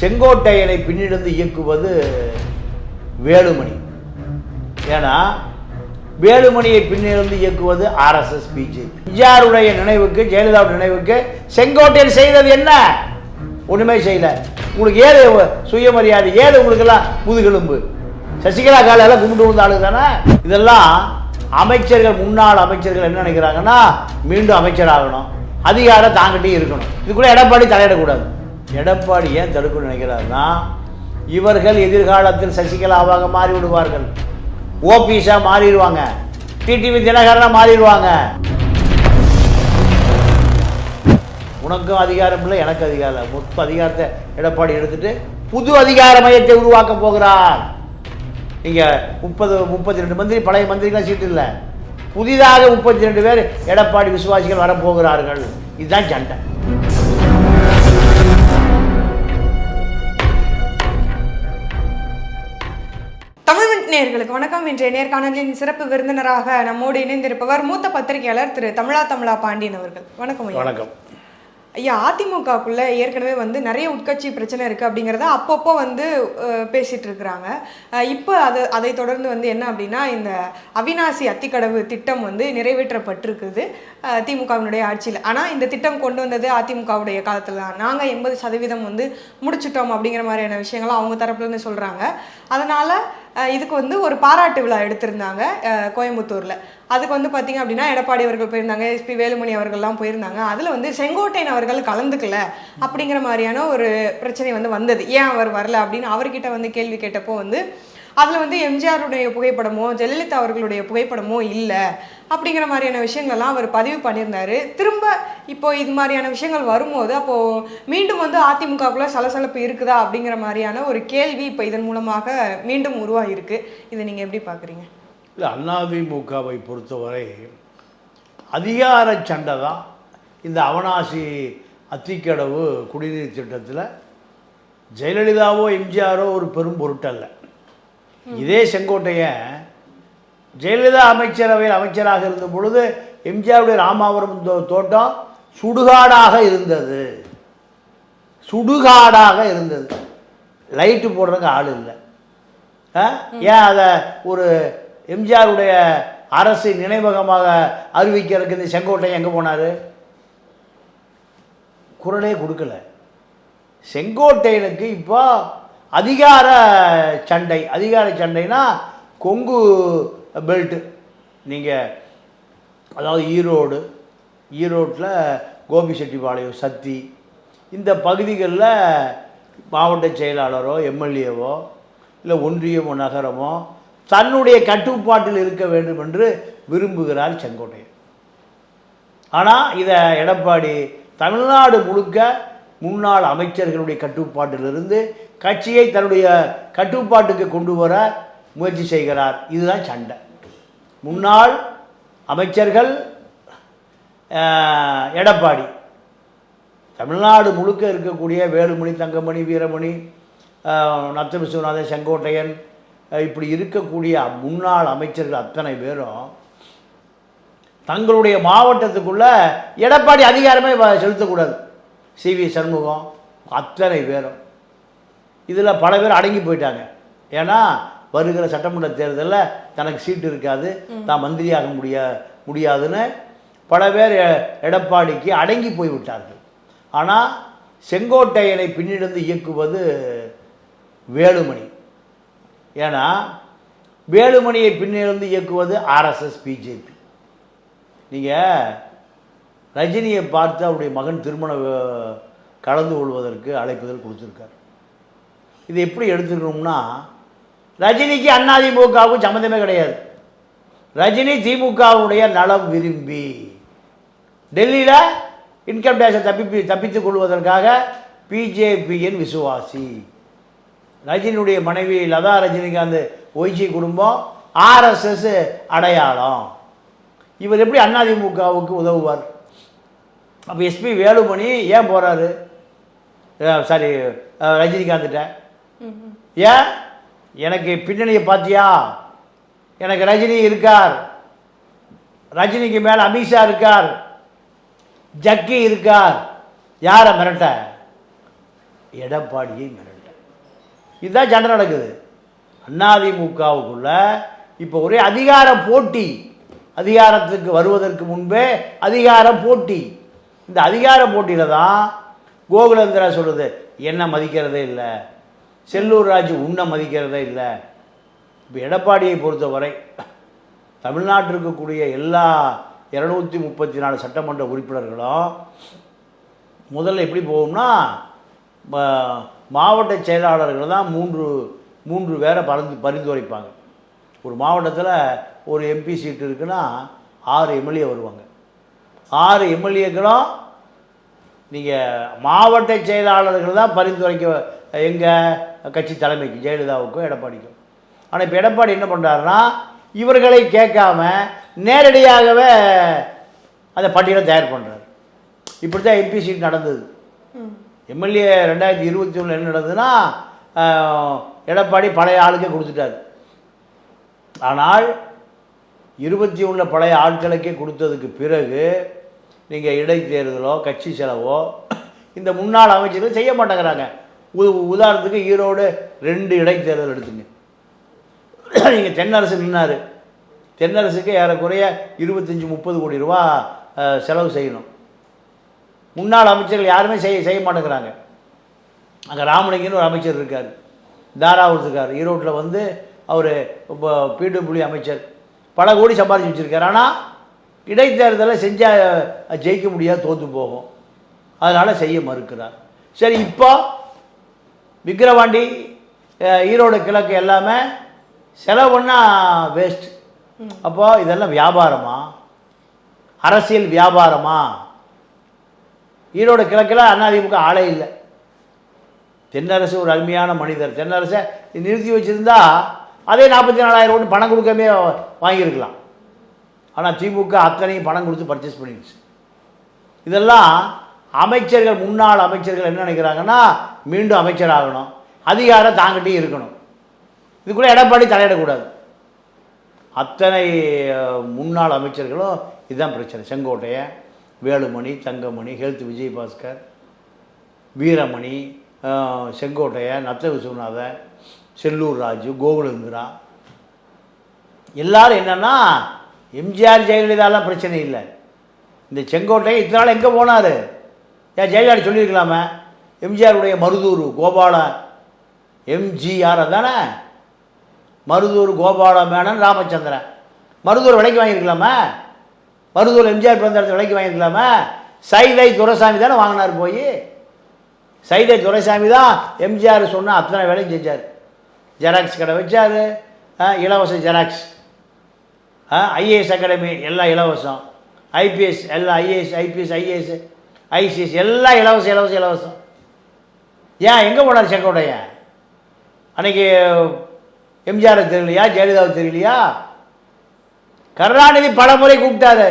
செங்கோட்டையனை பின்னிருந்து இயக்குவது வேலுமணி. ஏன்னா வேலுமணியை பின்னிருந்து இயக்குவது ஆர்எஸ்எஸ் பிஜேபி. எம்ஜிஆருடைய நினைவுக்கு ஜெயலலிதாவுடைய நினைவுக்கு செங்கோட்டையன் செய்தது என்ன? ஒன்றுமே செய்யல. உங்களுக்கு ஏது சுயமரியாதை ஏது உங்களுக்கெல்லாம் முதுகெலும்பு. சசிகலா காலையெல்லாம் கும்பிட்டு விழுந்த ஆளு தானே? இதெல்லாம் அமைச்சர்கள் முன்னாள் அமைச்சர்கள் என்ன நினைக்கிறாங்கன்னா மீண்டும் அமைச்சராகணும். அதிகாரம் தாங்கிட்டே இருக்கணும். இதுக்குள்ளே எடப்பாடி தலையிடக்கூடாது. எடப்பாடி ஏன் தடுக்கணும்னு நினைக்கிறாருன்னா இவர்கள் எதிர்காலத்தில் சசிகலாவாக மாறி விடுவார்கள் ஓபிஷா மாறிடுவாங்க. டிடிவி தினகரனா மாறிடுவாங்க. உனக்கும் அதிகாரம் இல்லை எனக்கு அதிகாரம் இல்லை. மொத்த அதிகாரத்தை எடப்பாடி எடுத்துட்டு புது அதிகார மையத்தை உருவாக்க போகிறார். இங்க முப்பது முப்பத்தி ரெண்டு மந்திரி பழைய மந்திரிக்கெல்லாம் சீட்டு இல்லை. புதிதாக முப்பத்தி ரெண்டு பேர் எடப்பாடி விசுவாசிகள் வரப்போகிறார்கள். இதுதான் சண்டை. தமிழ் நேயர்களுக்கு வணக்கம். இன்றைய நேர்காணலின் சிறப்பு விருந்தினராக நம்மோடு இணைந்திருப்பவர் மூத்த பத்திரிகையாளர் திரு தமிழா தமிழா பாண்டியன் அவர்கள். வணக்கம் வணக்கம். ஐயா அதிமுகக்குள்ள ஏற்கனவே வந்து நிறைய உட்கட்சி பிரச்சனை இருக்கு அப்படிங்கிறத அப்பப்போ வந்து பேசிட்டு இருக்கிறாங்க. இப்போ அது அதை தொடர்ந்து வந்து என்ன அப்படின்னா இந்த அவினாசி அத்திக்கடவு திட்டம் வந்து நிறைவேற்றப்பட்டிருக்குது திமுகவினுடைய ஆட்சியில். ஆனால் இந்த திட்டம் கொண்டு வந்தது அதிமுகவுடைய காலத்தில் தான். நாங்கள் எண்பது சதவீதம் வந்து முடிச்சிட்டோம் அப்படிங்கிற மாதிரியான விஷயங்களை அவங்க தரப்புலேருந்து சொல்கிறாங்க அதனால இதுக்கு வந்து ஒரு பாராட்டு விழா எடுத்திருந்தாங்க கோயம்புத்தூரில். அதுக்கு வந்து பார்த்திங்க அப்படின்னா எடப்பாடி அவர்கள் போயிருந்தாங்க எஸ்பி வேலுமணி அவர்கள்லாம் போயிருந்தாங்க. அதில் வந்து செங்கோட்டையன் அவர்கள் கலந்துக்கல அப்படிங்கிற மாதிரியான ஒரு பிரச்சனை வந்து வந்தது. ஏன் அவர் வரல அப்படின்னு அவர்கிட்ட வந்து கேள்வி கேட்டப்போ வந்து அதில் வந்து எம்ஜிஆருடைய புகைப்படமோ ஜெயலலிதா அவர்களுடைய புகைப்படமோ இல்லை. அப்படிங்கிற மாதிரியான விஷயங்கள்லாம் அவர் பதிவு பண்ணியிருந்தார். திரும்ப இப்போ இது மாதிரியான விஷயங்கள் வரும்போது அப்போது மீண்டும் வந்து அதிமுகக்குள்ள சலசலப்பு இருக்குதா அப்படிங்கிற மாதிரியான ஒரு கேள்வி இப்போ இதன் மூலமாக மீண்டும் உருவாகியிருக்கு. இதை நீங்கள் எப்படி பார்க்குறீங்க இல்லை அதிமுகவை பொறுத்தவரை அதிகார சண்டை தான். இந்த அவனாசி அத்திக்கடவு குடிநீர் திட்டத்தில் ஜெயலலிதாவோ எம்ஜிஆரோ ஒரு பெரும் பொருட்டல்ல. இதே செங்கோட்டையன் ஜெயலலிதா அமைச்சரவையில் அமைச்சராக இருந்த பொழுது எம்ஜிஆருடைய ராமாவரம் தோ- தோட்டம் சுடுகாடாக இருந்தது. சுடுகாடாக இருந்தது. லைட்டு போடுறதுக்கு ஆள் இல்லை? ஏன் அதை ஒரு எம்ஜிஆருடைய அரசு நினைவகமாக அறிவிக்கிறதுக்கு இந்த செங்கோட்டை எங்கே போனார்? குரலே கொடுக்கல. செங்கோட்டையனுக்கு இப்போ அதிகார சண்டை அதிகார சண்டைனா கொங்கு பெல்ட்டு நீங்கள் அதாவது ஈரோடு ஈரோட்டில் கோபிச்செட்டிப்பாளையம் சத்தி இந்த பகுதிகளில் மாவட்ட செயலாளரோ எம்எல்ஏவோ இல்லை ஒன்றியமோ நகரமோ தன்னுடைய கட்டுப்பாட்டில் இருக்க வேண்டும் என்று விரும்புகிறார் செங்கோட்டையன். ஆனால் இதை எடப்பாடி தமிழ்நாடு முழுக்க முன்னாள் அமைச்சர்களுடைய கட்டுப்பாட்டிலிருந்து கட்சியை தன்னுடைய கட்டுப்பாட்டுக்கு கொண்டு வர முயற்சி செய்கிறார். இதுதான் சண்டை. முன்னாள் அமைச்சர்கள் எடப்பாடி. தமிழ்நாடு முழுக்க இருக்கக்கூடிய வேலுமணி தங்கமணி வீரமணி நத்த விஸ்வநாதன் செங்கோட்டையன் இப்படி இருக்கக்கூடிய முன்னாள் அமைச்சர்கள் அத்தனை பேரும் தங்களுடைய மாவட்டத்துக்குள்ள எடப்பாடி அதிகாரமே செலுத்தக்கூடாது. சி. வி. சண்முகம் அத்தனை பேரும். இதில் பல பேர் அடங்கி போயிட்டாங்க. ஏன்னா வருகிற சட்டமன்ற தேர்தலில் தனக்கு சீட்டு இருக்காது. தான் மந்திரியாக முடிய முடியாதுன்னு பல பேர் எடப்பாடிக்கு அடங்கி போய் விட்டார்கள். ஆனால் செங்கோட்டையனை பின்னிருந்து இயக்குவது வேலுமணி. ஏன்னா வேலுமணியை பின்னிருந்து இயக்குவது ஆர்எஸ்எஸ் பிஜேபி நீங்கள் ரஜினியை பார்த்து அவருடைய மகன் திருமண கலந்து கொள்வதற்கு அழைப்புதல் கொடுத்துருக்கார். இது எப்படி எடுத்துக்கணும்னா ரஜினிக்கு அதிமுகவுக்கும் சம்மந்தமே கிடையாது. ரஜினி திமுகவுடைய நலம் விரும்பி டெல்லியில் இன்கம் டேக்ஸை தப்பி தப்பித்துக் கொள்வதற்காக பிஜேபியின் விசுவாசி. ரஜினியுடைய மனைவி லதா ரஜினிகாந்த் ஒய்ஜி குடும்பம் ஆர்எஸ்எஸ் அடையாளம். இவர் எப்படி அதிமுகவுக்கு உதவுவார்? அப்போ எஸ்பி வேலுமணி ஏன் போகிறாரு சாரி ரஜினிகாந்த்கிட்ட ஏன்? எனக்கு பின்னணியை பார்த்தியா? எனக்கு ரஜினி இருக்கார். ரஜினிக்கு மேலே அமித்ஷா இருக்கார். ஜக்கி இருக்கார். யாரை மிரட்ட? எடப்பாடியை மிரட்ட. இதுதான் சண்டை நடக்குது. அதிமுகவுக்குள்ள இப்போ ஒரே அதிகார போட்டி. அதிகாரத்துக்கு வருவதற்கு முன்பே அதிகார போட்டி. இந்த அதிகார போட்டியில் தான் கோகுலேந்திரா சொல்கிறது என்ன மதிக்கிறதே இல்லை. செல்லூர் ராஜு உன்னை மதிக்கிறதே இல்லை. இப்போ எடப்பாடியை பொறுத்தவரை தமிழ்நாட்டில் இருக்கக்கூடிய எல்லா இரநூத்தி முப்பத்தி நாலு சட்டமன்ற உறுப்பினர்களும் முதல்ல எப்படி போகும்னா மாவட்ட செயலாளர்கள் தான் மூன்று மூன்று பேரை பரிந்து பரிந்துரைப்பாங்க. ஒரு மாவட்டத்தில் ஒரு எம்பி சீட்டு இருக்குன்னா ஆறு எம்எல்ஏ வருவாங்க. ஆறு எம்எல்ஏக்களும் நீங்கள் மாவட்ட செயலாளர்கள் தான் பரிந்துரைக்க எங்கள் கட்சி தலைமைக்கு ஜெயலலிதாவுக்கும் எடப்பாடிக்கும். ஆனால் இப்போ எடப்பாடி என்ன பண்ணுறாருன்னா இவர்களை கேட்காம நேரடியாகவே அந்த பட்டியலை தயார் பண்ணுறாரு இப்படி தான் எம்பி சீட் நடந்தது. எம்எல்ஏ ரெண்டாயிரத்தி இருபத்தி ஒன்றில் என்ன நடந்ததுன்னா எடப்பாடி பழைய ஆளுக்கே கொடுத்துட்டாரு. ஆனால் இருபத்தி ஒன்றில் பழைய ஆட்களுக்கே கொடுத்ததுக்கு பிறகு நீங்கள் இடைத்தேர்தலோ கட்சி செலவோ இந்த முன்னாள் அமைச்சர்கள் செய்ய மாட்டேங்கிறாங்க. உதாரணத்துக்கு ஈரோடு ரெண்டு இடைத்தேர்தல் எடுத்துங்க. நீங்கள் தென்னரசு நின்னார். தென்னரசுக்கு ஏறக்குறைய இருபத்தஞ்சி முப்பது கோடி ரூபா செலவு செய்யணும். முன்னாள் அமைச்சர்கள் யாருமே செய்ய செய்ய மாட்டேங்கிறாங்க. அங்கே ராமலிங்கன்னு ஒரு அமைச்சர் இருக்கார். தாராவூரத்துக்கார் ஈரோட்டில் வந்து அவர் இப்போ பிடபிள்யூ அமைச்சர். பல கோடி சம்பாதிச்சு வச்சுருக்கார். ஆனால் இடைத்தேர்தலை செஞ்சால் ஜெயிக்க முடியாது தோற்று போகும். அதனால் செய்ய மறுக்கிறார். சரி இப்போ விக்கிரவாண்டி ஈரோடு கிழக்கு எல்லாமே செலவு பண்ணால் வேஸ்ட் அப்போது இதெல்லாம் வியாபாரமா? அரசியல் வியாபாரமா? ஈரோடு கிழக்கில் அதிமுக ஆளே இல்லை. தென்னரசு ஒரு அருமையான மனிதர். தென்னரசை நிறுத்தி வச்சுருந்தா அதே நாற்பத்தி நாலாயிரம் கோடி பணம் கொடுக்காமே வாங்கியிருக்கலாம். ஆனால் திமுக அத்தனையும் பணம் கொடுத்து பர்ச்சேஸ் பண்ணிடுச்சு. இதெல்லாம் அமைச்சர்கள் முன்னாள் அமைச்சர்கள் என்ன நினைக்கிறாங்கன்னா மீண்டும் அமைச்சராகணும். அதிகாரம் தாங்கிட்டே இருக்கணும். இதுக்குள்ள எடப்பாடி தலையிடக்கூடாது. அத்தனை முன்னாள் அமைச்சர்களும் இதுதான் பிரச்சனை. செங்கோட்டையை வேலுமணி தங்கமணி ஹெல்த் விஜயபாஸ்கர் வீரமணி செங்கோட்டையை நத்த விஸ்வநாதன் செல்லூர் ராஜு கோகுலேந்திரா எல்லாரும் என்னன்னா எம்ஜிஆர் ஜெயலலிதாலாம் பிரச்சனை இல்லை. இந்த செங்கோட்டையை இத்தனை நாள் எங்கே போனார்? ஏன் ஜெயலலிதா சொல்லியிருக்கலாமே? எம்ஜிஆருடைய மருதூர் கோபால எம்ஜிஆர் தானே மருதூர் கோபால மேனன் ராமச்சந்திரன். மருதூர் விலைக்கு வாங்கியிருக்கலாமா? மருதூர் எம்ஜிஆர் பிறந்த இடத்துல விலைக்கு வாங்கியிருக்கலாமா? சைதை துரைசாமி தானே வாங்கினார் போய்? சைதை துரைசாமி தான் எம்ஜிஆர் சொன்ன அத்தனை வேலையும் செஞ்சார். ஜெராக்ஸ் கடை வச்சார். இலவச ஜெராக்ஸ் ஐஏஎஸ் அகாடமி எல்லாம் இலவசம். ஐபிஎஸ் எல்லாம் ஐஏஎஸ் ஐபிஎஸ் ஐஏஎஸ் ஐசிஎஸ் எல்லாம் இலவசம் இலவசம் இலவசம். ஏன்? எங்கே போனார் செங்கோடைய அன்னைக்கு எம்ஜிஆர் தெரியலையா? ஜெயலலிதாவை தெரியலையா? கருணாநிதி பல முறை கூப்பிட்டாரு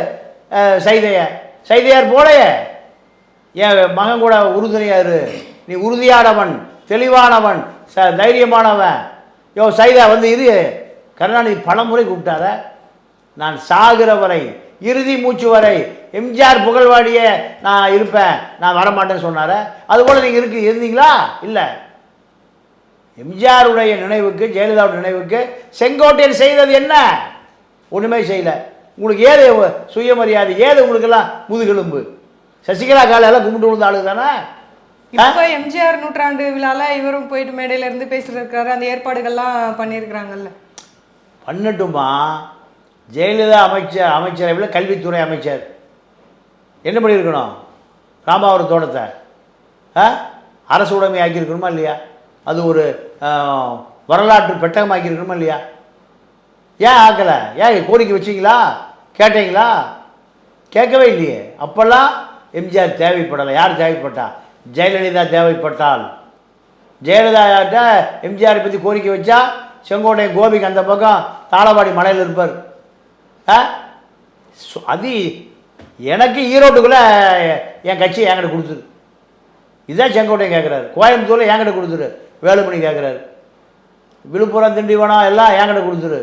சைதைய. சைதையார் போலையே. என் மகன் கூட உறுதுணையாரு நீ உறுதியானவன் தெளிவானவன் ச தைரியமானவன். யோ சைதா வந்து இது கருணாநிதி பல முறை கூப்பிட்டார. நான் சாகிற வரை இறுதி மூச்சு வரை எம்ஜிஆர் புகழ்வாடிய நான் இருப்பேன் நான் வரமாட்டேன்னு சொன்னார. அதுபோல் நீங்கள் இருக்கு இருந்தீங்களா? இல்லை. எம்ஜிஆருடைய நினைவுக்கு ஜெயலலிதாவுடைய நினைவுக்கு செங்கோட்டையன் செய்தது என்ன? ஒன்றுமே செய்யல. உங்களுக்கு ஏது சுயமரியாதை ஏது உங்களுக்கெல்லாம் முதுகெலும்பு? சசிகலா காலையெல்லாம் கும்பிட்டு விழுந்த ஆளு தானே? இப்போ எம்ஜிஆர் நூற்றாண்டு விழால இவரும் போயிட்டு மேடையில இருந்து பேசிருக்காரு அந்த ஏற்பாடுகள்லாம் பண்ணியிருக்கிறாங்கல்ல. பண்ணட்டுமா? ஜெயலலிதா அமைச்சர் அமைச்சரவையில் கல்வித்துறை அமைச்சர். என்ன பண்ணியிருக்கணும்? ராமாவரம் தோட்டத்தை. ஆ? அரசு உடைமை ஆக்கியிருக்கணுமா இல்லையா? அது ஒரு வரலாற்று பெட்டகம் ஆக்கியிருக்கணுமா இல்லையா? ஏன் ஆக்கலை? ஏன் கோரிக்கை வச்சீங்களா? கேட்டீங்களா? கேட்கவே இல்லையே. அப்போல்லாம் எம்ஜிஆர் தேவைப்படலை. யார் தேவைப்பட்டா? ஜெயலலிதா தேவைப்பட்டால். ஜெயலலிதாட்ட எம்ஜிஆரை பற்றி கோரிக்கை வச்சா செங்கோட்டை கோபிக்கு அந்த பக்கம் தாளவாடி மலையில் இருப்பார். அது எனக்கு ஈரோட்டுக்குள்ளே என் கட்சி என்கிட்ட கொடுத்துரு. இதுதான் செங்கோட்டையன் கேட்குறாரு கோயம்புத்தூரில் என்கிட்ட கொடுத்துரு. வேலுமணி கேட்குறாரு விழுப்புரம் திண்டிவனம் எல்லாம் என்கிட்ட கொடுத்துரு.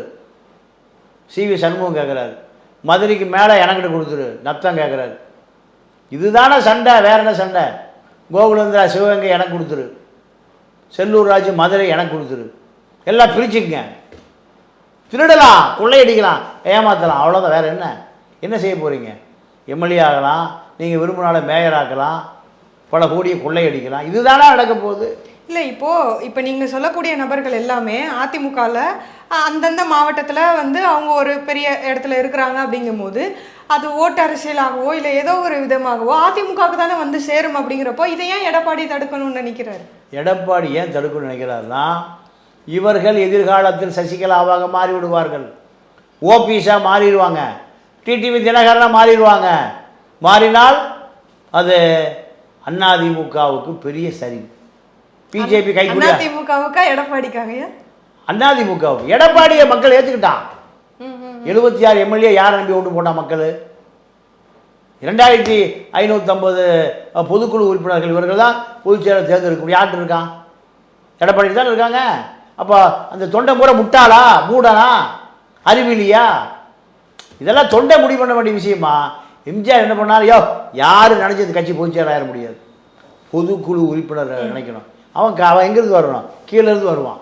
சிவி சண்முகம் கேட்குறாரு மதுரைக்கு மேலே எனக்கிட்ட கொடுத்துரு. நத்தம் கேட்குறாரு இதுதானே சண்டை வேற என்ன சண்டை? கோகுலேந்திரா சிவகங்கை எனக்கு கொடுத்துரு. செல்லூர் ராஜு மதுரை எனக்கு கொடுத்துரு. எல்லாம் பிரிச்சுக்கங்க. திருடலாம் கொள்ளையடிக்கலாம் ஏமாத்தலாம். அவ்வளோதான் வேறு என்ன? என்ன செய்ய போகிறீங்க எம்எல்ஏ ஆகலாம் நீங்கள் விரும்பினால மேயர் ஆக்கலாம் பல கோடியை கொள்ளையடிக்கலாம். இதுதானே நடக்க போகுது? இல்லை இப்போ இப்போ நீங்க சொல்லக்கூடிய நபர்கள் எல்லாமே அதிமுகவில் அந்தந்த மாவட்டத்துல வந்து அவங்க ஒரு பெரிய இடத்துல இருக்கிறாங்க அப்படிங்கும்போது அது ஓட்டு அரசியலாகவோ இல்லை ஏதோ ஒரு விதமாகவோ அதிமுகவுக்கு தானே வந்து சேரும் அப்படிங்கிறப்போ இதை ஏன் எடப்பாடி தடுக்கணும்னு நினைக்கிறாரு? எடப்பாடி ஏன் தடுக்கணும்னு நினைக்கிறாருன்னா இவர்கள் எதிர்காலத்தில் சசிகலாவாக மாறி விடுவார்கள் ஓபிஸாக மாறிடுவாங்க. டிடிவி தினகரனாக மாறிடுவாங்க. மாறினால் அது அதிமுகவுக்கு பெரிய சரிவு பிஜேபி கைக்குள்ள. அதிமுகவுக்கா எடப்பாடிக்காகயா அதிமுகவுக்கு எடப்பாடியை மக்கள் ஏற்றுக்கிட்டான் எழுபத்தி ஆறு எம்எல்ஏ யார் நம்பி ஓட்டு போட்டான் மக்கள்? இரண்டாயிரத்தி ஐநூற்றம்பது பொதுக்குழு உறுப்பினர்கள் இவர்கள் தான் பொதுச் செயலர் தேர்ந்தெடுக்க யார்கிட்ட இருக்கான்? எடப்பாடி தான் இருக்காங்க. அப்போ அந்த தொண்டை முறை முட்டாளா? மூடனா? அறிவிலியா? இதெல்லாம் தொண்டை முடிவு பண்ண வேண்டிய விஷயமா? எம்ஜிஆர் என்ன பண்ணார்? யோ யார் நினைச்சது கட்சி பொதுச் ஆயிட முடியாது. பொதுக்குழு உறுப்பினர் நினைக்கணும். அவன் அவன் எங்கேருந்து வரணும் கீழே இருந்து வருவான்.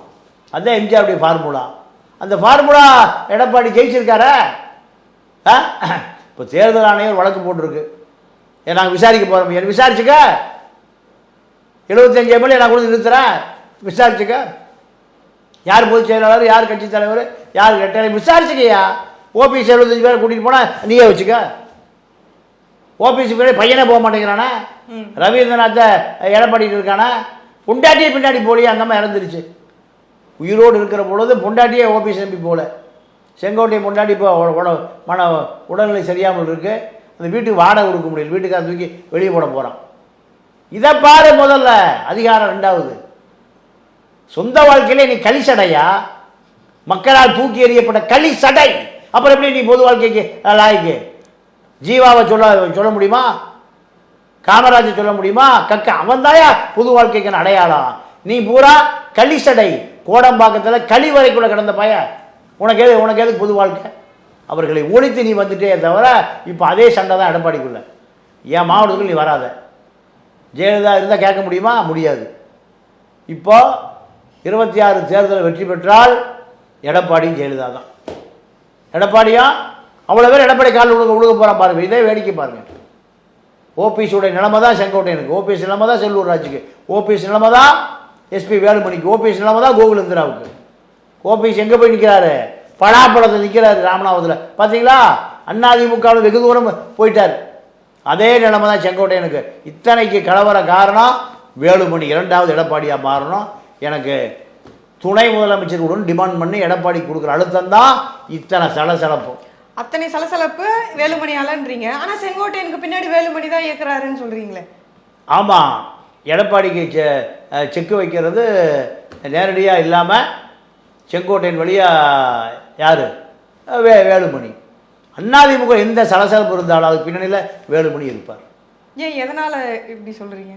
அதுதான் எம்ஜிஆருடைய ஃபார்முலா அந்த ஃபார்முலா எடப்பாடி ஜெயிச்சிருக்காரா? ஆ? இப்போ தேர்தல் ஆணையர் வழக்கு போட்டிருக்கு. ஏன் நாங்கள் விசாரிக்க போகிறோம் என்ன விசாரிச்சுக்க. எழுபத்தஞ்சு எம்எல்ஏ நான் கூட நிறுத்துறேன். விசாரிச்சுக்க. யார் பொதுச் செயலாளர் யார் கட்சி தலைவர் யார் கட்டாளி விசாரிச்சுக்கய்யா ஓபிஎஸ் எழுபத்தஞ்சு பேரை கூட்டிகிட்டு போனால் நீயே வச்சுக்க. ஓபிஎஸ் பேரே பையனே போக மாட்டேங்கிறானே? ரவீந்திரநாத்தை எடப்பாடிட்டு இருக்கானே? பொண்டாட்டியே பின்னாடி போலியே அந்த அம்மா இறந்துருச்சு. உயிரோடு இருக்கிற பொழுது பொண்டாட்டியே ஓபிஎஸ் எம்பி போல. செங்கோட்டை பொண்டாட்டி இப்போ மன உடல்நிலை சரியாமல் இருக்கு. அந்த வீட்டுக்கு வாடகை கொடுக்க முடியல. வீட்டுக்கார தூக்கி வெளியே போட போகிறான் இதை பாரு முதல்ல. அதிகாரம் ரெண்டாவது. சொந்த வாழ்க்கையிலே நீ களி சடையா மக்களால் தூக்கி எறியப்பட்ட களி சடை அப்புறம் எப்படி நீ பொது வாழ்க்கைக்கு லாய்க்கு ஜீவாவை சொல்ல சொல்ல முடியுமா? காமராஜர் சொல்ல முடியுமா? கக்க அவன் தாயா புது வாழ்க்கைக்கு அடையாளம். நீ பூரா களி சடை கோடம்பாக்கத்தில் களி வரைக்குள்ள கிடந்த பய. உனக்கு எது உனக்கு எதுக்கு புது வாழ்க்கை? அவர்களை ஒழித்து நீ வந்துட்டே தவிர இப்போ அதே சண்டை தான் எடப்பாடிக்குள்ள. என் மாவட்டத்துக்குள்ள நீ வராத. ஜெயலலிதா இருந்தால் கேட்க முடியுமா? முடியாது. இப்போ இருபத்தி ஆறு தேர்தலில் வெற்றி பெற்றால் எடப்பாடியும் ஜெயலலிதா தான் எடப்பாடியா? அவ்வளோ பேர் எடப்பாடி காலில் உழுக உழுக போகிறான் பாருங்க. இதே வேடிக்கை பாருங்க. ஓபிஎஸுடைய நிலமை தான் செங்கோட்டையனுக்கு. ஓபிஎஸ் நிலமை தான் செல்லூர் ராஜுக்கு. ஓபிஎஸ் நிலமை தான் எஸ்பி வேலுமணிக்கு. ஓபிஎஸ் நிலமை தான் கோகுலேந்திராவுக்கு. ஓபிஎஸ் எங்கே போய் நிற்கிறாரு பலாப்பழத்தில் நிற்கிறாரு ராமநாதத்தில் பார்த்தீங்களா அதிமுகவில் வெகு தூரம் போயிட்டார். அதே நிலைமை தான் செங்கோட்டையனுக்கு. இத்தனைக்கு கலவர காரணம் வேலுமணி. இரண்டாவது எடப்பாடியாக மாறணும். எனக்கு துணை முதலமைச்சர் உடன் டிமாண்ட் பண்ணி எடப்பாடி கொடுக்குற அழுத்தம் தான் இத்தனை சலசலப்பு. அத்தனை சலசலப்பு வேலுமணியாலன்றீங்க ஆனா செங்கோட்டையனுக்கு பின்னாடி வேலுமணி தான் இயக்குறாருன்னு சொல்றீங்களே. ஆமாம் எடப்பாடிக்கு செ செக்கு வைக்கிறது நேரடியாக இல்லாமல் செங்கோட்டையின் வழியாக யார்? வே வேலுமணி. அதிமுக எந்த சலசலப்பு இருந்தாலும் அதுக்கு பின்னணியில் வேலுமணி இருப்பார். ஏன் எதனால இப்படி சொல்றீங்க?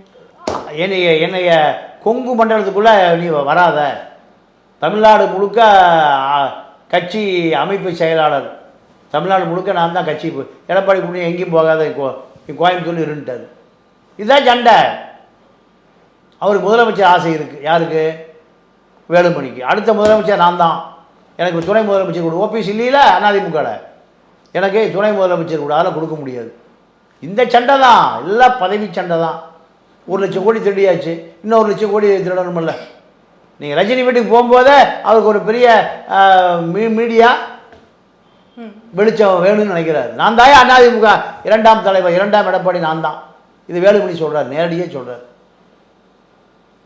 என்னைய என்னைய கொங்கு மண்டலத்துக்குள்ளே நீ வராத. தமிழ்நாடு முழுக்க கட்சி அமைப்பு செயலாளர். தமிழ்நாடு முழுக்க நான் தான் கட்சி எடப்பாடி பண்ணி எங்கேயும் போகாத கோ- நீ இருந்துட்டார் இதுதான் சண்டை. அவருக்கு முதலமைச்சர் ஆசை இருக்குது யாருக்கு? வேலுமணிக்கு. அடுத்த முதலமைச்சர் நான் தான். எனக்கு துணை முதலமைச்சர் கொடு. ஓபிஎஸ் இல்லையில அதிமுகவில் எனக்கு துணை முதலமைச்சர் கூட அதெல்லாம் கொடுக்க முடியாது. இந்த சண்டை தான். எல்லாம் பதவி சண்டை தான். ஒரு லட்சம் கோடி திருடியாச்சு. இன்னும் ஒரு லட்சம் கோடி திருடணுமில்ல. நீங்கள் ரஜினி வீட்டுக்கு போகும்போதே அவருக்கு ஒரு பெரிய மீ மீடியா வெளிச்சம் வேணும்னு நினைக்கிறார். நான் தாயா? அதிமுக. இரண்டாம் தலைவர் இரண்டாம் எடப்பாடி நான் தான். இது வேலுமணி சொல்றார் நேரடியாக சொல்றார்.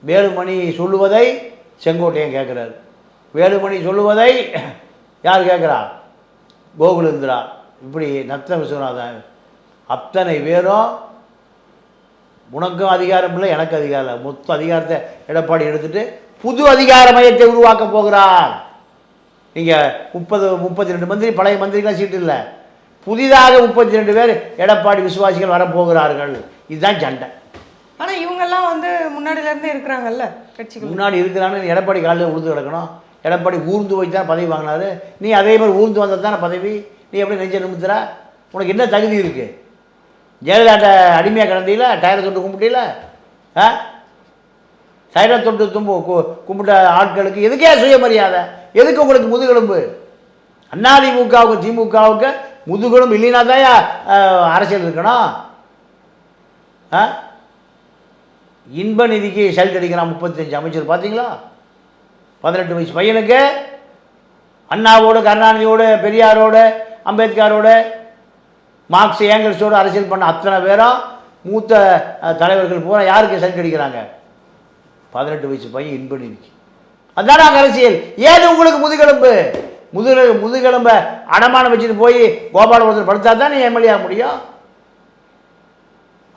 வேலுமணி சொல்லுவதை செங்கோட்டையன் கேட்குறாரு வேலுமணி சொல்லுவதை யார் கேட்குறா கோகுலேந்திரா. இப்படி நத்த விஸ்வநாதன். அத்தனை பேரும் உனக்கும் அதிகாரம் இல்லை எனக்கு அதிகாரம் இல்லை. மொத்த அதிகாரத்தை எடப்பாடி எடுத்துட்டு புது அதிகார மையத்தை உருவாக்க போகிறார். நீங்கள் முப்பது முப்பத்தி ரெண்டு மந்திரி பழைய மந்திரிக்கெல்லாம் சீட்டு இல்லை. புதிதாக முப்பத்தி ரெண்டு பேர் எடப்பாடி விசுவாசிகள் வரப்போகிறார்கள். இதுதான் சண்டை. ஆனா இவங்கெல்லாம் வந்து முன்னாடில இருந்தே இருக்கிறாங்கல்ல கட்சிகள். முன்னாடி இருக்கிறான்னு எடப்பாடி காலையில் உழுந்து கிடக்கணும். எடப்பாடி ஊர்ந்து போய் தான் பதவி வாங்கினாரு. நீ அதே மாதிரி ஊர்ந்து வந்தது தானே பதவி? நீ எப்படி நெஞ்ச நிமித்துற? உனக்கு என்ன தகுதி இருக்கு? ஜெயலலிதாட்ட அடிமையாக கிடந்தீல டயரை தொட்டு கும்பிட்டீல ஆ? சைட தொட்டு தும்பு கு- கும்பிட்ட ஆட்களுக்கு எதுக்கே சுயமரியாதை? எதுக்கு உங்களுக்கு முதுகெலும்பு? அதிமுகவுக்கு திமுகவுக்கு முதுகெலும்பு இல்லைனா தாயா அரசியல் இருக்கணும். ஆ? இன்ப நிதிக்கு ஷெல்ட் அடிக்கிறான் முப்பத்தஞ்சு அமைச்சர் பார்த்தீங்களா பதினெட்டு வயசு பையனுக்கு அண்ணாவோடு கருணாநிதியோடு பெரியாரோடு அம்பேத்கரோடு மார்க்ஸ் ஏங்கல்ஸோடு அரசியல் பண்ண அத்தனை பேரும் மூத்த தலைவர்கள் பூரா யாருக்கு ஷெல்ட் அடிக்கிறாங்க பதினெட்டு வயசு பையன் இன்பனிக்கு அதுதான் நாங்கள் அரசியல். ஏது உங்களுக்கு முதுகெலும்பு? முதுகு முதுகெலும்பை அடமானம் வச்சுட்டு போய் கோபாலபுரத்தில் படுத்தா தான் நீ எம்எல்ஏ ஆக முடியும்?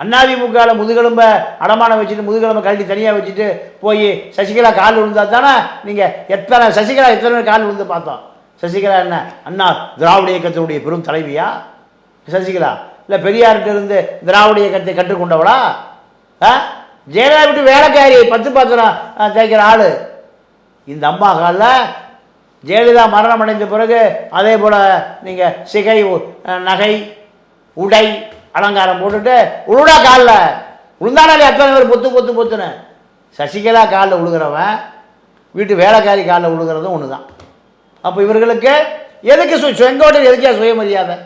அதிமுகவில் முதுகெலும்பை அடமானம் வச்சுட்டு முதுகெலும்பை கழட்டி தனியாக வச்சுட்டு போய் சசிகலா கால் விழுந்தா தானே நீங்கள் எத்தனை சசிகலா எத்தனை கால் விழுந்து பார்த்தோம்? சசிகலா என்ன? அண்ணா திராவிட இயக்கத்தினுடைய பெரும் தலைவியா? சசிகலா இல்லை பெரியார்கிட்டருந்து திராவிட இயக்கத்தை கற்றுக்கொண்டவளா? ஆ? ஜெயலலிதா விட்டு வேலைக்காரி பத்து பாத்திரம் தேய்க்கிற ஆள். இந்த அம்மா காலில் ஜெயலலிதா மரணம் அடைந்த பிறகு அதே போல் நீங்கள் சிகை நகை உடை அலங்காரம் போட்டுட்டு உழுடா காலில். உளுந்தானாலே அத்தனை பேர் பொத்து பொத்து பொத்துன்னு. சசிகலா காலில் விழுகிறவன் வீட்டு வேலைக்காரி காலில் விழுகிறதும் ஒன்று தான் அப்போ இவர்களுக்கு எதுக்கு சு செங்கோட்டையில் எதுக்கே சுயமரியாதை?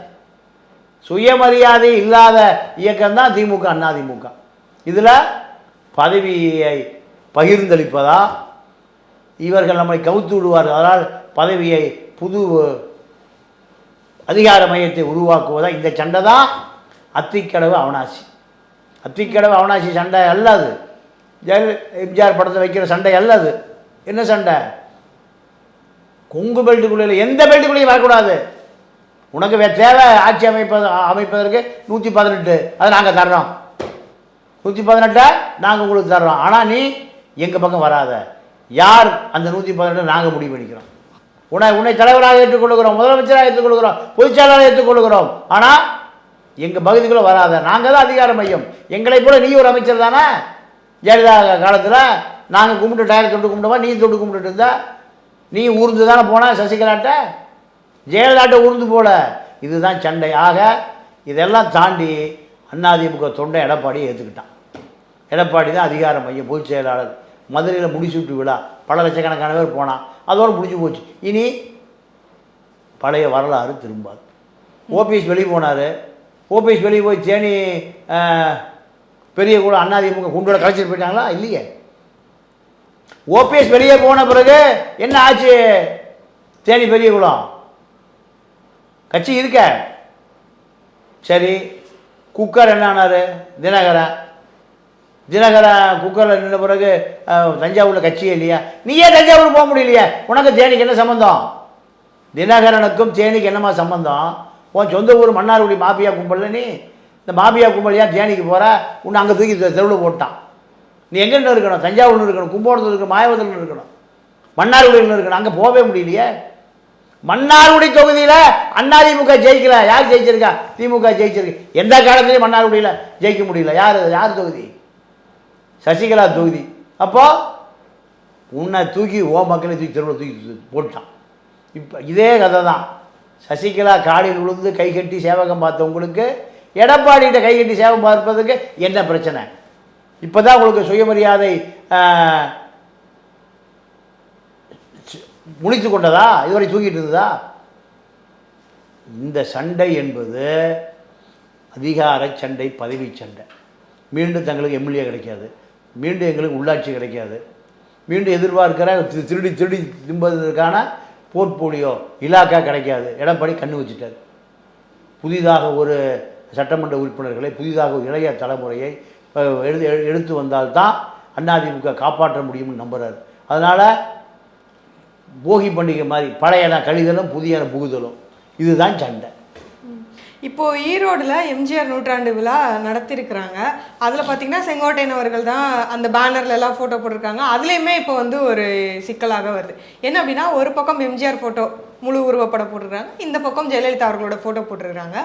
சுயமரியாதை இல்லாத இயக்கம் தான் திமுக அண்ணா திமுக. இதில் பதவியை பகிர்ந்தளிப்பதா? இவர்கள் நம்மை கவுத்து விடுவார்கள். அதனால் பதவியை புது அதிகார மையத்தை உருவாக்குவதா? இந்த சண்டை தான் அத்திக்கடவு அவனாசி. அத்திக்கடவு அவனாசி சண்டை அல்ல அது. எம்ஜிஆர் படத்தை வைக்கிற சண்டை அல்ல அது. என்ன சண்டை? கொங்கு பெல்ட்டுக்குள்ளே எந்த பெல்ட்டுக்குள்ளேயும் வரக்கூடாது. உனக்கு வே தேவை ஆட்சி அமைப்பது அமைப்பதற்கு நூற்றி பதினெட்டு. அதை நாங்கள் தர்றோம். நூற்றி பதினெட்டை நாங்கள் உங்களுக்கு தர்றோம். ஆனால் நீ எங்கள் பக்கம் வராத. யார் அந்த நூற்றி பதினெட்டு நாங்கள் முடிவு பண்ணிக்கிறோம். உன்னை உன்னை தலைவராக ஏற்றுக்கொள்கிறோம் முதலமைச்சராக ஏற்றுக்கொள்கிறோம் பொதுச்செயலாளராக ஏற்றுக்கொள்கிறோம் ஆனால் எங்கள் பகுதிக்குள்ளே வராத. நாங்கள் தான் அதிகார மையம். எங்களை போல நீ ஒரு அமைச்சர் தானே? ஜெயலலிதா காலத்தில் நாங்கள் கும்பிட்டு டயர் தொட்டு கும்பிட்டோமா? நீ தொட்டு கும்பிட்டுட்டு இருந்தா? நீ ஊர்ந்து தானே போனால் சசிகலாட்ட? ஜெயலலிதாட்ட உருந்து போல. இதுதான் சண்டை. ஆக இதெல்லாம் தாண்டி அதிமுக தொண்டை எடப்பாடியை ஏற்றுக்கிட்டான் எடப்பாடி தான் அதிகார மையம் பொதுச் செயலாளர். மதுரையில் முடிச்சுட்டு விழா. பல லட்சக்கணக்கான பேர் போனான். அதோடு முடிஞ்சு போச்சு. இனி பழைய வரலாறு திரும்பாது. ஓபிஎஸ் வெளியே போனார். ஓபிஎஸ் வெளியே போய் தேனி பெரிய கூட அதிமுக குண்டோட கலைச்சிட்டு போயிட்டாங்களா? இல்லையே. ஓபிஎஸ் வெளியே போன பிறகு என்ன ஆச்சு? தேனி பெரிய குளம். கட்சி இருக்க சரி குக்கர் என்ன ஆனார்? தினகரன் தினகரன் குக்கரில் நின்ற பிறகு தஞ்சாவூரில் கட்சியே இல்லையா? நீ ஏன் தஞ்சாவூர் போக முடியலையே? உனக்கு தேனிக்கு என்ன சம்மந்தம் தினகரனுக்கும் தேனிக்கு என்னம்மா சம்மந்தம் உன் சொந்த ஊர் மன்னார்குடி மாபியா கும்பலில் நீ? இந்த மாபியா கும்பல் ஏன் தேனிக்கு போகிற உன்னை அங்கே தூக்கி தெருவில் போட்டான். நீ எங்கே இருக்கணும்? தஞ்சாவூர்னு இருக்கணும் கும்போணத்தில் இருக்கணும் மாயவரத்தில் இருக்கணும். மன்னார்குடியில் இருக்கணும். அங்கே போகவே முடியலையே? மன்னார்குடி தொகுதியில் அதிமுக ஜெயிக்கல. யார் ஜெயிச்சிருக்கா? திமுக ஜெயிச்சிருக்கு. எந்த காலத்துலையும் மன்னார்குடியில் ஜெயிக்க முடியல. யார்? யார் தொகுதி? சசிகலா தொகுதி. அப்போ உன்னை தூக்கி ஓ மக்களை தூக்கி தெருவில் தூக்கி போட்டான் இப்போ இதே கதை தான் சசிகலா காலில் விழுந்து கை கட்டி சேவகம் பார்த்தவங்களுக்கு எடப்பாடிகிட்ட கை கட்டி சேவகம் பார்ப்பதுக்கு என்ன பிரச்சனை? இப்போ தான் உங்களுக்கு சுயமரியாதை ஆஹ், முடித்து கொண்டதா? இதுவரை தூக்கிட்டு இருந்ததா? இந்த சண்டை என்பது அதிகார சண்டை பதவி சண்டை. மீண்டும் தங்களுக்கு எம்எல்ஏ கிடைக்காது. மீண்டும் எங்களுக்கு உள்ளாட்சி கிடைக்காது. மீண்டும் எதிர்பார்க்கிற திருடி திருடி திம்பதற்கான போர்ட்போலியோ இலாக்கா கிடைக்காது. எடப்பாடி கண்ணு வச்சுட்டார். புதிதாக ஒரு சட்டமன்ற உறுப்பினர்களை புதிதாக ஒரு இளைய தலைமுறையை எடுத்து எ- எடுத்து வந்தால்தான் அதிமுக காப்பாற்ற முடியும்னு நம்புகிறார் அதனால் போகி பண்டிகை மாதிரி பழையன கழிதலும் புதியன புகுதலும். இதுதான் சண்டை. இப்போ ஈரோடுல எம்ஜிஆர் நூற்றாண்டு விழா நடத்திருக்கிறாங்க. அதுல பாத்தீங்கன்னா செங்கோட்டையன் அவர்கள் தான் அந்த பேனர்ல எல்லாம் போட்டோ போட்டிருக்காங்க. அதுலயுமே இப்போ வந்து ஒரு சிக்கலாக வருது. என்ன அப்படின்னா ஒரு பக்கம் எம்ஜிஆர் போட்டோ முழு உருவப்படம் போட்டிருக்காங்க இந்த பக்கம் ஜெயலலிதா அவர்களோட போட்டோ போட்டிருக்காங்க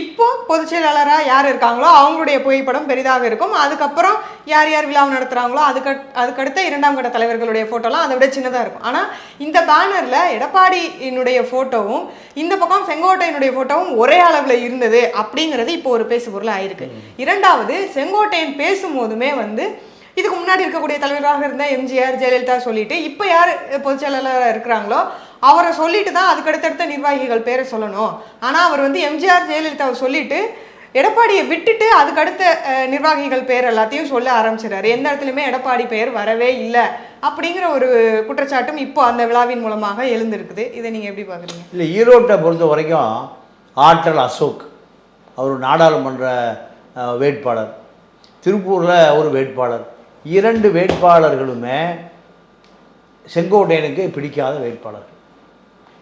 இப்போ பொதுச் செயலாளரா யார் இருக்காங்களோ அவங்களுடைய புகைப்படம் பெரிதாக இருக்கும். அதுக்கப்புறம் யார் யார் விழா நடத்துறாங்களோ அதுக்கு அதுக்கடுத்த இரண்டாம் கட்ட தலைவர்களுடைய போட்டோலாம் அதை விட சின்னதா இருக்கும். ஆனா இந்த பேனர்ல எடப்பாடியினுடைய போட்டோவும் இந்த பக்கம் செங்கோட்டையனுடைய போட்டோவும் ஒரே அளவுல இருந்தது அப்படிங்கிறது இப்போ ஒரு பேசு பொருள் ஆயிருக்கு இரண்டாவது செங்கோட்டையன் பேசும்போதுமே வந்து இதுக்கு முன்னாடி இருக்கக்கூடிய தலைவராக இருந்த எம்ஜிஆர் ஜெயலலிதா சொல்லிட்டு இப்போ யார் பொதுச் செயலாளராக இருக்கிறாங்களோ அவரை சொல்லிட்டு தான் அதுக்கு அடுத்தடுத்த நிர்வாகிகள் பேரை சொல்லணும். ஆனால் அவர் வந்து எம்ஜிஆர் ஜெயலலிதாவை சொல்லிட்டு எடப்பாடியை விட்டுட்டு அதுக்கு அடுத்த நிர்வாகிகள் பேர் எல்லாத்தையும் சொல்ல ஆரம்பிச்சிடாரு எந்த இடத்துலையுமே எடப்பாடி பெயர் வரவே இல்லை. அப்படிங்கிற ஒரு குற்றச்சாட்டும் இப்போ அந்த விழாவின் மூலமாக எழுந்திருக்குது. இதை நீங்கள் எப்படி பார்க்குறீங்க? இல்லை ஈரோட்டை பொறுத்த வரைக்கும் ஆற்றல் அசோக் அவர் நாடாளுமன்ற வேட்பாளர். திருப்பூரில் ஒரு வேட்பாளர். இரண்டு வேட்பாளர்களுமே செங்கோட்டையனுக்கு பிடிக்காத வேட்பாளர்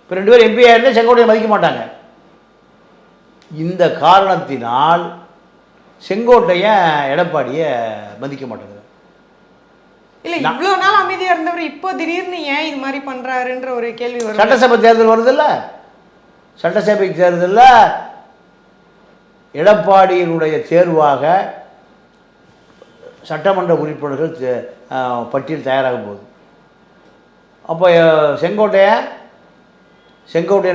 இப்போ ரெண்டு பேரும் எம்பியாக இருந்தால் செங்கோட்டையன் மதிக்க மாட்டாங்க. இந்த காரணத்தினால் செங்கோட்டையன் எடப்பாடியை மதிக்க மாட்டேங்குது. இல்லை இவ்வளோ நாள் அமைதியாக இருந்தவர் இப்போ திடீர்னு ஏன் இது மாதிரி பண்ணுறாருன்ற ஒரு கேள்வி வரும் சட்டசபை தேர்தல் வருதுல்ல? சட்டசபை தேர்தலில் எடப்பாடியினுடைய தேர்வாக சட்டமன்ற உறுப்பினர்கள் பட்டியல் தயாராகும் போது அப்போ அஹ், செங்கோட்டையன்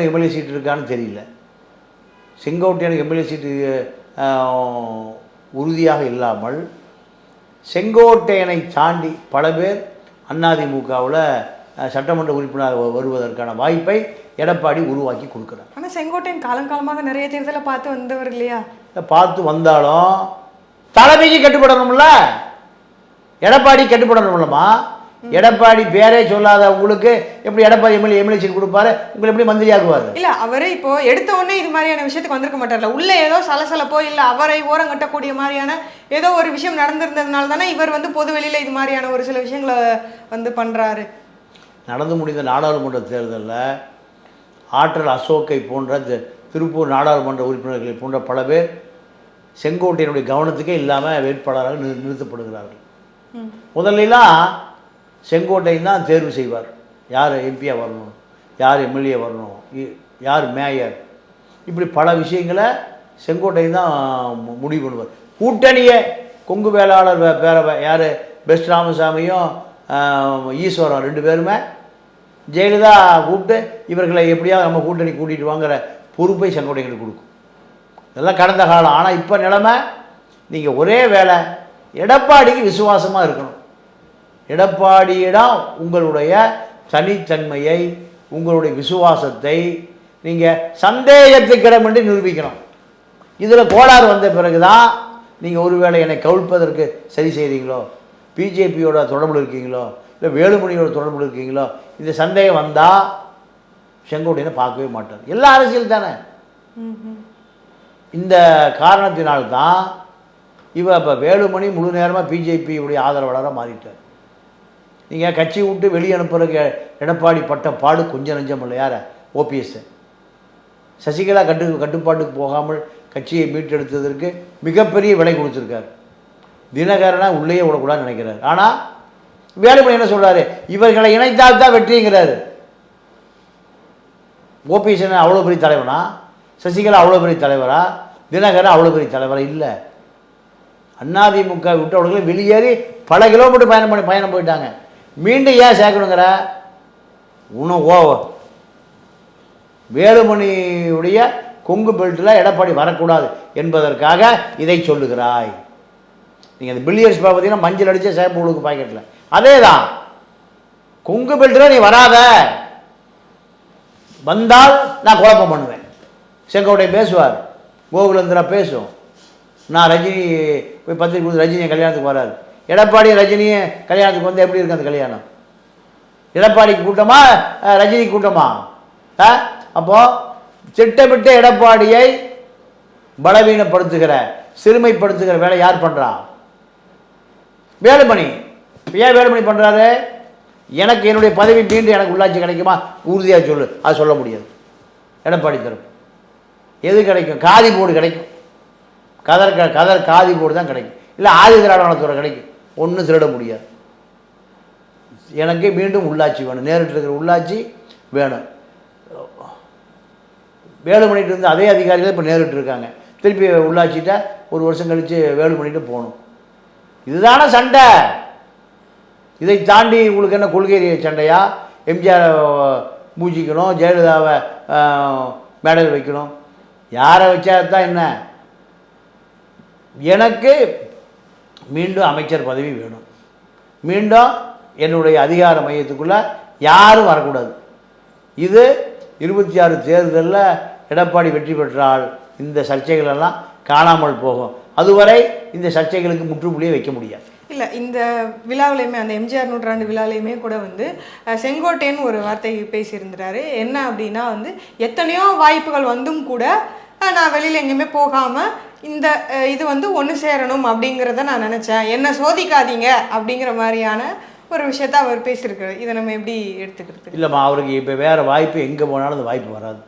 எம்எல்ஏ சீட் இருக்கான்னு தெரியல. செங்கோட்டையனுக்கு எம்எல்ஏ சீட்டு உறுதியாக இல்லாமல் செங்கோட்டையனை தாண்டி பல பேர் அதிமுகவில் சட்டமன்ற உறுப்பினர் வருவதற்கான வாய்ப்பை எடப்பாடி உருவாக்கி கொடுக்குறார். ஆனால் செங்கோட்டையன் காலங்காலமாக நிறைய தேர்தலை பார்த்து வந்தவர் இல்லையா? பார்த்து வந்தாலும் தலைமைக்கு கட்டுப்படணும்ல? எடப்பாடி கட்டுப்படணும்லம்மா? எடப்பாடி பேரே சொல்லாத உங்களுக்கு எப்படி எடப்பாடி எம்எல்ஏ எம்எல்ஏ சீட் கொடுப்பாரு? உங்களை எப்படி மந்திரி ஆக்குவார்? இல்ல அவரு இப்போ எடுத்த உடனே இது மாதிரியான விஷயத்துக்கு வந்திருக்க மாட்டார்ல. உள்ள ஏதோ சலசலப்போ இல்ல அவரை ஓரம் கட்டக்கூடிய மாதிரியான ஏதோ ஒரு விஷயம் நடந்திருந்ததுனால தானே இவர் வந்து பொது வெளியில இது மாதிரியான ஒரு சில விஷயங்களை வந்து பண்றாரு. நடந்து முடிந்த நாடாளுமன்ற தேர்தலில் ஆற்றல் அசோக்கை போன்ற திருப்பூர் நாடாளுமன்ற உறுப்பினர்களை போன்ற பல பேர் செங்கோட்டையனுடைய கவனத்துக்கே இல்லாமல் வேட்பாளராக நிறு நிறுத்தப்படுகிறார்கள். ம். முதல்லலாம் செங்கோட்டையன் தான் தேர்வு செய்வார். யார் எம்பியாக வரணும் யார் எம்எல்ஏ வரணும் யார் மேயர்? இப்படி பல விஷயங்களை செங்கோட்டையன் தான் முடிவு பண்ணுவார். கூட்டணியை கொங்கு வேளாளர் பேரவை யார்? பெஸ்ட் ராமசாமியும் ஈஸ்வரம் ரெண்டு பேருமே ஜெயலலிதா கூப்பிட்டு இவர்களை எப்படியாவது நம்ம கூட்டணி கூட்டிகிட்டு வாங்குற பொறுப்பை செங்கோட்டையனுக்கு கொடுக்கும். இதெல்லாம் கடந்த காலம். ஆனால் இப்போ நிலைமை நீங்கள் ஒரே வேலை எடப்பாடிக்கு விசுவாசமாக இருக்கணும். எடப்பாடியிடம் உங்களுடைய தனித்தன்மையை உங்களுடைய விசுவாசத்தை நீங்கள் சந்தேகத்துக்கிடமின்றி நிரூபிக்கணும். இதில் கோளாறு வந்த பிறகு தான் நீங்கள் ஒருவேளை என்னை கவிழ்ப்பதற்கு சரி செய்கிறீங்களோ பிஜேபியோட தொடர்பில் இருக்கீங்களோ? இல்லை வேலுமணியோட தொடர்பில் இருக்கீங்களோ? இந்த சந்தேகம் வந்தால் செங்கோட்டையனை பார்க்கவே மாட்டார். எல்லா அரசியல் தானே? இந்த காரணத்தினால்தான் இவ இப்போ வேலுமணி முழு நேரமாக பிஜேபியுடைய ஆதரவாளராக மாறிட்டார். நீங்கள் கட்சி விட்டு வெளியே அனுப்புறதுக்கு எடப்பாடி பட்ட பாடு கொஞ்சம் நஞ்சம் இல்லை. ஓபிஎஸ்ஸு ஓபிஎஸ் சசிகலா கட்டு கட்டுப்பாட்டுக்கு போகாமல் கட்சியை மீட்டெடுத்ததற்கு மிகப்பெரிய விலை கொடுத்துருக்காரு. தினகரனை உள்ளேயே விடக்கூடாதுன்னு நினைக்கிறார். ஆனால் வேலுமணி என்ன சொல்கிறாரு இவர்களை இணைத்தால் தான் வெற்றிங்கிறாரு. ஓபிஎஸ் என்ன அவ்வளோ பெரிய தலைவனா? சசிகலா அவ்வளோ பெரிய தலைவரா? தினகரன் அவ்வளோ பெரிய தலைவரா? இல்லை. அதிமுக விட்டவர்களை வெளியேறி பல கிலோமீட்டர் பயணம் பண்ணி பயணம் போயிட்டாங்க. மீண்டும் ஏன் சேர்க்கணுங்கிற? இன்னும் ஓ வேலுமணியுடைய கொங்கு பெல்ட்டில் எடப்பாடி வரக்கூடாது என்பதற்காக இதை சொல்லுகிறாய். நீங்கள் அந்த பில்லியர்ஸ் பார்த்தீங்கன்னா மஞ்சள் அடித்த சேப்பு உழுக்கு பாக்கெட்டில் அதே தான் கொங்கு பெல்ட்டில் நீ வராத. வந்தால் நான் குழப்பம் பண்ணுவேன். செங்கோட்டை பேசுவார். கோகுலேந்திரா பேசும். நான் ரஜினி போய் பத்திரிக்கை கொடுத்து ரஜினியை கல்யாணத்துக்கு வராரு. எடப்பாடி ரஜினியை கல்யாணத்துக்கு வந்து எப்படி இருக்கு அந்த கல்யாணம்? எடப்பாடிக்கு கூட்டமா? ரஜினி கூட்டமா? ஆ? அப்போது திட்டமிட்ட எடப்பாடியை பலவீனப்படுத்துகிற சிறுமைப்படுத்துகிற வேலை யார் பண்ணுறான் வேலுமணி. ஏன் வேலுமணி பண்ணுறாரு எனக்கு என்னுடைய பதவி மீண்டும் எனக்கு உள்ளாட்சி கிடைக்குமா? உறுதியாக சொல்லு. அது சொல்ல முடியாது. எடப்பாடி தரும். எது கிடைக்கும்? காதி போர்டு கிடைக்கும். கதர் க- கதர் காதி போர்டு தான் கிடைக்கும். இல்லை ஆதி திராவிடத்துறை கிடைக்கும். ஒன்றும் திருட முடியாது. எனக்கு மீண்டும் உள்ளாட்சி வேணும். நேரிட்டு இருக்கிற உள்ளாட்சி வேணும். வேலுமணிட்டு இருந்து அதே அதிகாரிகள் இப்போ நேரிட்டு இருக்காங்க. திருப்பி உள்ளாட்சிட்ட ஒரு வருஷம் கழித்து வேலுமணிட்டு போகணும். இதுதானே சண்டை. இதை தாண்டி உங்களுக்கு என்ன கொள்கை சண்டையா? எம்ஜிஆர் மூச்சிக்கணும் ஜெயலலிதாவை மேடையில் வைக்கணும். யாரை வச்சா தான் என்ன? எனக்கு மீண்டும் அமைச்சர் பதவி வேணும். மீண்டும் என்னுடைய அதிகார மையத்துக்குள்ளே யாரும் வரக்கூடாது. இது இருபத்தி ஆறு தேர்தலில் எடப்பாடி வெற்றி பெற்றால் இந்த சர்ச்சைகளெல்லாம் காணாமல் போகும். அதுவரை இந்த சர்ச்சைகளுக்கு முற்றுப்புள்ளியே வைக்க முடியாது. இல்லை இந்த விழாவிலையுமே அந்த எம்ஜிஆர் நூற்றாண்டு விழாலையுமே கூட வந்து செங்கோட்டைன்னு செங்கோட்டையன் ஒரு வார்த்தை பேசியிருந்தாரு. என்ன அப்படின்னா வந்து எத்தனையோ வாய்ப்புகள் வந்தும் கூட நான் வெளியில் எங்கேயுமே போகாமல் இந்த இது வந்து ஒன்று சேரணும் அப்படிங்கிறத நான் நினச்சேன். என்னை சோதிக்காதீங்க அப்படிங்கிற மாதிரியான ஒரு விஷயத்த அவர் பேசியிருக்காரு. இதை நம்ம எப்படி எடுத்துக்கிறது? இல்லைம்மா அவருக்கு இப்போ வேறு வாய்ப்பு எங்கே போனாலும் அந்த வாய்ப்பு வராது.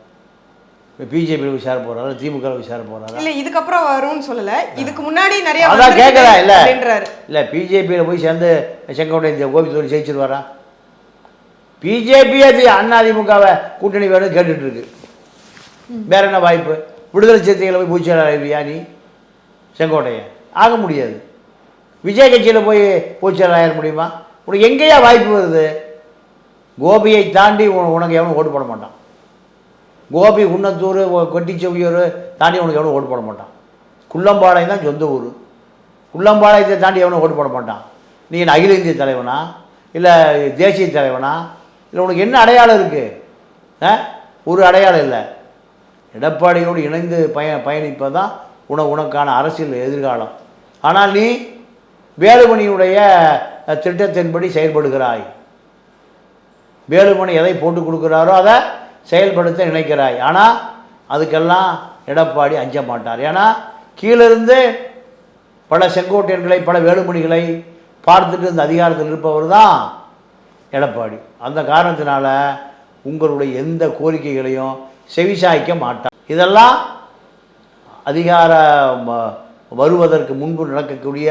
இப்போ பிஜேபியில் விசார போகிறாரு திமுக விசார போகிறாரா இல்ல இதுக்கப்புறம் வரும்னு சொல்லல. இதுக்கு முன்னாடி நிறைய அதான் கேட்குறா இல்லை. இல்லை பிஜேபியில் போய் சேர்ந்து செங்கோட்டை இந்த கோபித்தூர் ஜெயிச்சிருவாரா? பிஜேபியே அதிமுகவை கூட்டணி வேணும் கேட்டுட்டு இருக்கு. வேற என்ன வாய்ப்பு? விடுதலை சிறுத்தைகளை போய் பூச்சியாளர் நீ? செங்கோட்டையன் ஆக முடியாது. விஜய் கட்சியில் போய் பூச்சியாளர் ஆயிட முடியுமா? உனக்கு எங்கேயா வாய்ப்பு வருது? கோபியை தாண்டி உன- உனக்கு எவனும் ஓட்டு போட மாட்டான். கோபி குன்னத்தூர் கொட்டிச்செவியூர் தாண்டி உனக்கு எவனும் ஓட்டு போட மாட்டான். குள்ளம்பாளையம் தான் சொந்த ஊர். குள்ளம்பாளையத்தை தாண்டி எவனும் ஓட்டு போட மாட்டான். நீ என்ன அகில இந்திய தலைவனா? இல்லை தேசிய தலைவனா? இல்லை உனக்கு என்ன அடையாளம் இருக்குது ஆ? ஒரு அடையாளம் இல்லை. எடப்பாடியோடு இணைந்து பய பயணிப்பது தான் உன உனக்கான அரசியல் எதிர்காலம். ஆனால் நீ வேலுமணியுடைய திட்டத்தின்படி செயல்படுகிறாய். வேலுமணி எதை போட்டு கொடுக்குறாரோ அதை செயல்படுத்த நினைக்கிறாய். ஆனால் அதுக்கெல்லாம் எடப்பாடி அஞ்ச மாட்டார். ஏன்னா கீழிருந்து பல செங்கோட்டையர்களை பல வேலுமணிகளை பார்த்துட்டு இந்த அதிகாரத்தில் இருப்பவர் தான் எடப்பாடி. அந்த காரணத்தினால உங்களுடைய எந்த கோரிக்கைகளையும் செவிசாய்க்க மாட்டார். இதெல்லாம் அதிகார வருவதற்கு முன்பு நடக்கக்கூடிய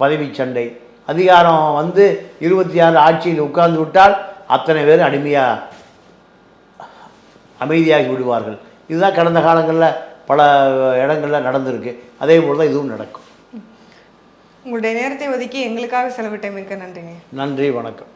பதவி சண்டை. அதிகாரம் வந்து இருபத்தி ஆறு ஆட்சியில் உட்கார்ந்து விட்டால் அத்தனை பேர் அடிமையாக அமைதியாகி விடுவார்கள். இதுதான் கடந்த காலங்களில் பல இடங்களில் நடந்திருக்கு. அதே போல் தான் இதுவும் நடக்கும். உங்களுடைய நேரத்தை ஒதுக்கி எங்களுக்காக செலவிட்டமைக்க நன்றிங்க. நன்றி வணக்கம்.